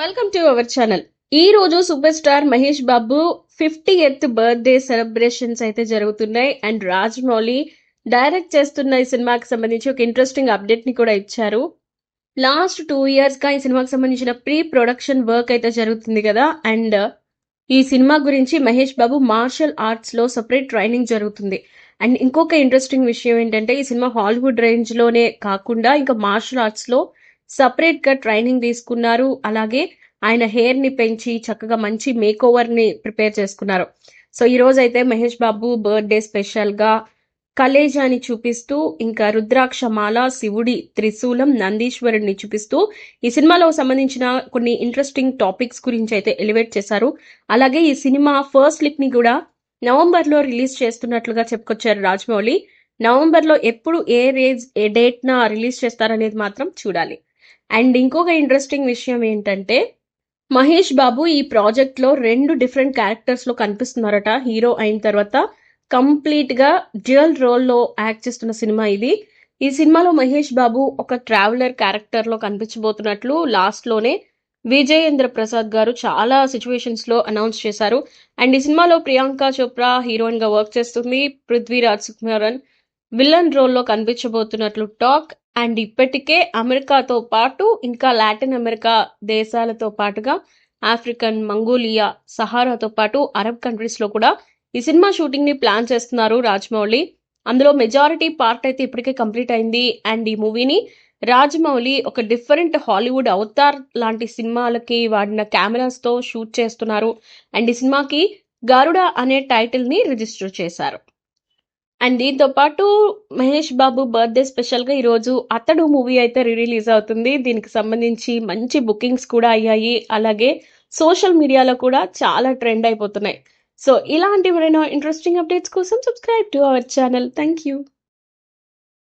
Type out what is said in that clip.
Welcome to our channel ఈ రోజు super star Mahesh Babu fiftieth birthday celebrations అయితే జరుగుతున్నాయి. అండ్ రాజమౌళి డైరెక్ట్ చేస్తున్న ఈ సినిమాకి సంబంధించి ఒక ఇంట్రెస్టింగ్ అప్డేట్ని కూడా ఇచ్చారు. లాస్ట్ టూ ఇయర్స్గా ఈ సినిమాకి సంబంధించిన ప్రీ ప్రొడక్షన్ వర్క్ అయితే జరుగుతుంది కదా. అండ్ ఈ సినిమా గురించి మహేష్ బాబు మార్షల్ ఆర్ట్స్లో సపరేట్ ట్రైనింగ్ జరుగుతుంది. అండ్ ఇంకొక ఇంట్రెస్టింగ్ విషయం ఏంటంటే ఈ సినిమా హాలీవుడ్ రేంజ్లోనే కాకుండా ఇంకా మార్షల్ ఆర్ట్స్లో సపరేట్గా ట్రైనింగ్ తీసుకున్నారు. అలాగే ఆయన హెయిర్ని పెంచి చక్కగా మంచి మేక్ ఓవర్ని ప్రిపేర్ చేసుకున్నారు. సో ఈ రోజు అయితే మహేష్ బాబు బర్త్డే స్పెషల్గా కలేజాని చూపిస్తూ ఇంకా రుద్రాక్షమాల శివుడి త్రిశూలం నందీశ్వరుడిని చూపిస్తూ ఈ సినిమాలో సంబంధించిన కొన్ని ఇంట్రెస్టింగ్ టాపిక్స్ గురించి అయితే ఎలివేట్ చేశారు. అలాగే ఈ సినిమా ఫస్ట్ లిక్ని కూడా నవంబర్లో రిలీజ్ చేస్తున్నట్లుగా చెప్పుకొచ్చారు రాజమౌళి. నవంబర్లో ఎప్పుడు ఏ రేజ్ ఏ డేట్ న రిలీజ్ చేస్తారనేది మాత్రం చూడాలి. అండ్ ఇంకొక ఇంట్రెస్టింగ్ విషయం ఏంటంటే మహేష్ బాబు ఈ ప్రాజెక్ట్లో రెండు డిఫరెంట్ క్యారెక్టర్స్లో కనిపిస్తున్నారట. హీరో అయిన తర్వాత కంప్లీట్గా డ్యూయల్ రోల్లో యాక్ట్ చేస్తున్న సినిమా ఇది. ఈ సినిమాలో మహేష్ బాబు ఒక ట్రావెలర్ క్యారెక్టర్లో కనిపించబోతున్నట్లు లాస్ట్లోనే విజయేంద్ర ప్రసాద్ గారు చాలా సిచ్యువేషన్స్లో అనౌన్స్ చేశారు. అండ్ ఈ సినిమాలో ప్రియాంక చోప్రా హీరోయిన్గా వర్క్ చేస్తుంది పృథ్వీరాజ్ సుకుమారన్. విలన్ రోల్లో కనిపించబోతున్నట్లు టాక్ అండ్ ఇప్పటికే అమెరికాతో పాటు ఇంకా లాటిన్ అమెరికా దేశాలతో పాటుగా ఆఫ్రికన్ మంగోలియా సహారాతో పాటు అరబ్ కంట్రీస్లో కూడా ఈ సినిమా షూటింగ్ని ప్లాన్ చేస్తున్నారు రాజమౌళి. అందులో మెజారిటీ పార్ట్ అయితే ఇప్పటికే కంప్లీట్ అయింది అండ్ ఈ మూవీని రాజమౌళి ఒక డిఫరెంట్ హాలీవుడ్ అవతార్ లాంటి సినిమాలకి వాడిన కెమెరాస్తో షూట్ చేస్తున్నారు అండ్ ఈ సినిమాకి గరుడ అనే టైటిల్ని రిజిస్టర్ చేశారు. అండ్ దీంతో పాటు మహేష్ బాబు బర్త్డే స్పెషల్గా ఈరోజు అతడు మూవీ అయితే రిలీజ్ అవుతుంది. దీనికి సంబంధించి మంచి బుకింగ్స్ కూడా అయ్యాయి. అలాగే సోషల్ మీడియాలో కూడా చాలా ట్రెండ్ అయిపోతున్నాయి. సో ఇలాంటి ఇంట్రెస్టింగ్ అప్డేట్స్ కోసం subscribe to our channel thank you